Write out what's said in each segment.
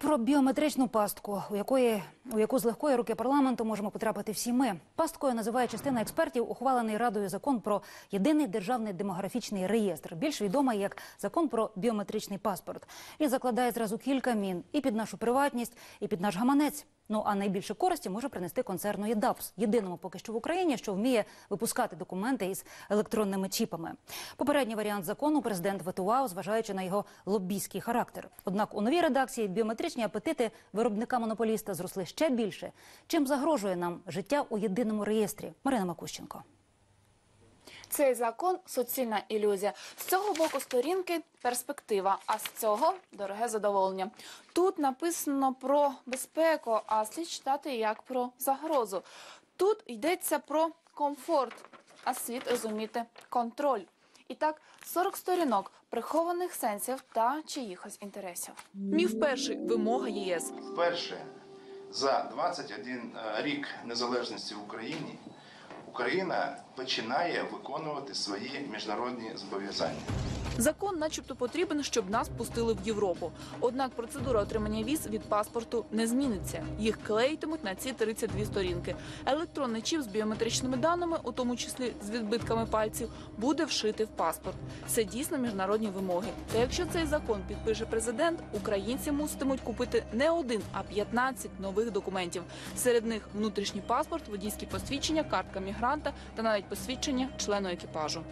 Про біометричну пастку, у якої у яку з легкої руки парламенту можемо потрапити всі ми. Пасткою називає частина експертів ухвалений радою закон про єдиний державний демографічний реєстр, більш відомий як закон про біометричний паспорт. Він закладає зразу кілька мін і під нашу приватність, і під наш гаманець. Ну а найбільше користі може принести концерну ЄДАПС, єдиному поки що в Україні, що вміє випускати документи із електронними чіпами. Попередній варіант закону президент ветував, зважаючи на його лобійський характер. Однак у новій редакції біометричні апетити виробника монополіста зросли ще більше. Чим загрожує нам життя у єдиному реєстрі? Марина Макущенко. Цей закон суцільна ілюзія. З цього боку сторінки перспектива, а з цього дороге задоволення. Тут написано про безпеку, а слід читати як про загрозу. Тут йдеться про комфорт, а слід розуміти контроль. І так, 40 сторінок прихованих сенсів та чиїхось інтересів. Міф перший вимога ЄС. Вперше за 21 рік незалежності в Україні Україна починає виконувати свої міжнародні зобов'язання. Закон, начебто, потрібен, щоб нас пустили в Європу. Однак процедура отримання віз від паспорту не зміниться. Їх клеїтимуть на ці 32 сторінки. Електронний чіп з біометричними даними, у тому числі з відбитками пальців, буде вшити в паспорт. Це дійсно міжнародні вимоги. Та якщо цей закон підпише президент, українці муситимуть купити не один, а 15 нових документів. Серед них внутрішній паспорт, водійські посвідчення, картка мігранта та навіть посвідчення члену екіпажу.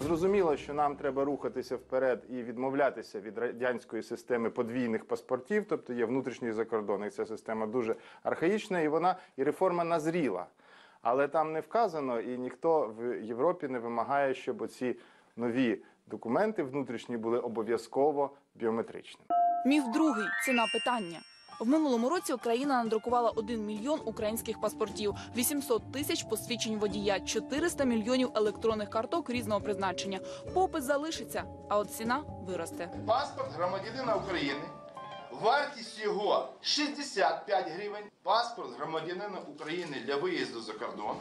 Зрозуміло, що нам треба рухатися вперед і відмовлятися від радянської системи подвійних паспортів, тобто є внутрішній закордонний. Ця система дуже архаїчна, і вона і реформа назріла. Але там не вказано, і ніхто в Європі не вимагає, щоб оці нові документи внутрішні були обов'язково біометричними. Міф другий ціна питання. В минулому році Україна надрукувала 1 мільйон українських паспортів, 800 тисяч посвідчень водія, 400 мільйонів електронних карток різного призначення. Попит залишиться, а от ціна виросте. Паспорт громадянина України. Вартість його 65 гривень. Паспорт громадянина України для виїзду за кордон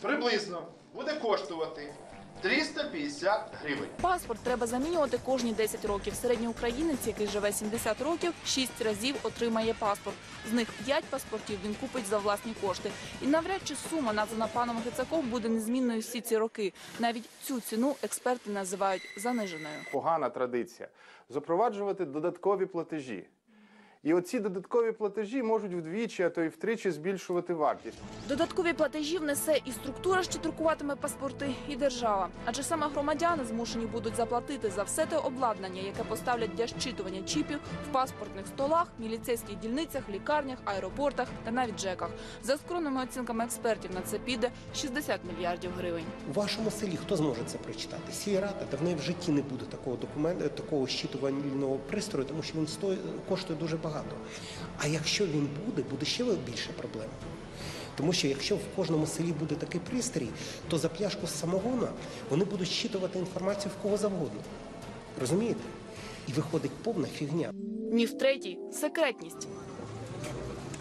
приблизно буде коштувати 350 гривень. Паспорт треба замінювати кожні 10 років. Середній українець, який живе 70 років, 6 разів отримає паспорт. З них 5 паспортів він купить за власні кошти. І навряд чи сума, названа паном Грицаком, буде незмінною всі ці роки. Навіть цю ціну експерти називають заниженою. Погана традиція запроваджувати додаткові платежі. І оці додаткові платежі можуть вдвічі, а то й втричі збільшувати вартість. Додаткові платежі внесе і структура, що друкуватиме паспорти, і держава. Адже саме громадяни змушені будуть заплатити за все те обладнання, яке поставлять для щитування чіпів в паспортних столах, міліцейських дільницях, лікарнях, аеропортах та навіть ЖЕКах. За скромними оцінками експертів на це піде 60 мільярдів гривень. У вашому селі хто зможе це прочитати? Сільрада, та в неї в житті не буде такого документу, такого щитувального пристрою, тому що він стоїть, коштує дуже багато. А якщо він буде, буде ще більше проблем. Тому що якщо в кожному селі буде такий пристрій, то за пляшку з самогона вони будуть щитувати інформацію в кого завгодно. Розумієте? І виходить повна фігня. Міф третій секретність.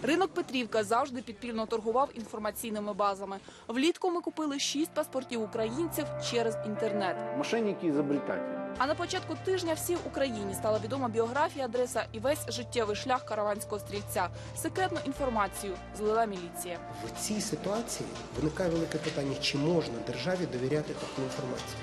Ринок Петрівка завжди підпільно торгував інформаційними базами. Влітку ми купили шість паспортів українців через інтернет. Мошенники изобретатели. А на початку тижня всій Україні стала відома біографія, адреса і весь життєвий шлях караванського стрільця. Секретну інформацію злила міліція. В цій ситуації виникає велике питання, чи можна державі довіряти таку інформацію.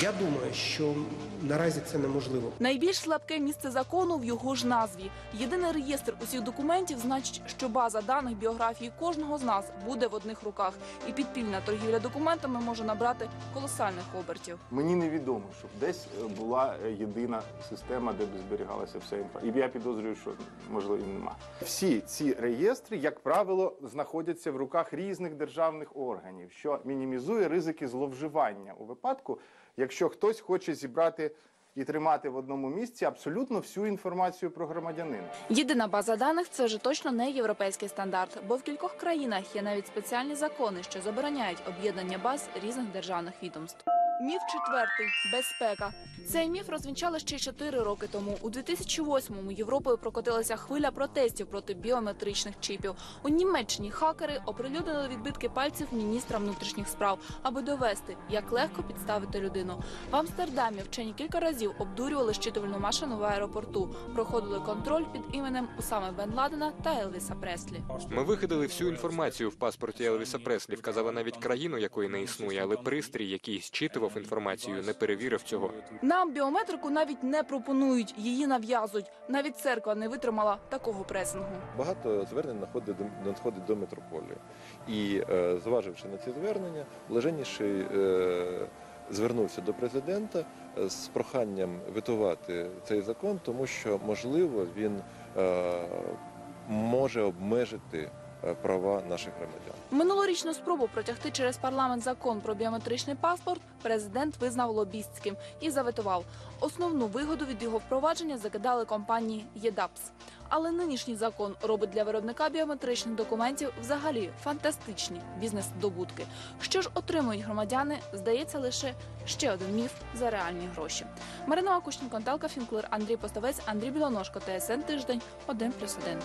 Я думаю, що наразі це неможливо. Найбільш слабке місце закону в його ж назві. Єдиний реєстр усіх документів значить, що база даних біографії кожного з нас буде в одних руках, і підпільна торгівля документами може набрати колосальних обертів. Мені невідомо, щоб десь е, була е, єдина система, де б зберігалася вся інформація. І я підозрюю, що можливо і нема. Всі ці реєстри, як правило, знаходяться в руках різних державних органів, що мінімізує ризики зловживання у випадку, якщо хтось хоче зібрати і тримати в одному місці абсолютно всю інформацію про громадянина. Єдина база даних це вже точно не європейський стандарт, бо в кількох країнах є навіть спеціальні закони, що забороняють об'єднання баз різних державних відомств. Міф четвертий безпека. Цей міф розвінчали ще 4 роки тому. У 2008-му Європою прокотилася хвиля протестів проти біометричних чіпів. У Німеччині хакери оприлюднили відбитки пальців міністра внутрішніх справ, аби довести, як легко підставити людину. В Амстердамі вчені кілька разів обдурювали щитувальну машину в аеропорту. Проходили контроль під іменем Усами Бен Ладена та Елвіса Преслі. Ми вихидили всю інформацію в паспорті Елвіса Преслі, вказали навіть країну, якої не існує, але пристрій, який зчитував інформацію, не перевірив цього. Нам біометрику навіть не пропонують, її нав'язують. Навіть церква не витримала такого пресингу. Багато звернень надходить до, надходить до метрополії. І е, зваживши на ці звернення, блаженніший е, звернувся до президента е, з проханням витувати цей закон, тому що можливо він е, може обмежити права наших громадян. Минулорічну спробу протягти через парламент закон про біометричний паспорт президент визнав лобістським і заветував. Основну вигоду від його впровадження закидали компанії ЄДАПС. Але нинішній закон робить для виробника біометричних документів взагалі фантастичні бізнес-здобутки. Що ж отримують громадяни, здається лише ще один міф за реальні гроші. Марина Акушнік, Анталка Фінклер, Андрій Поставець, Андрій Білоножко, ТСН Тиждень, 1+,1.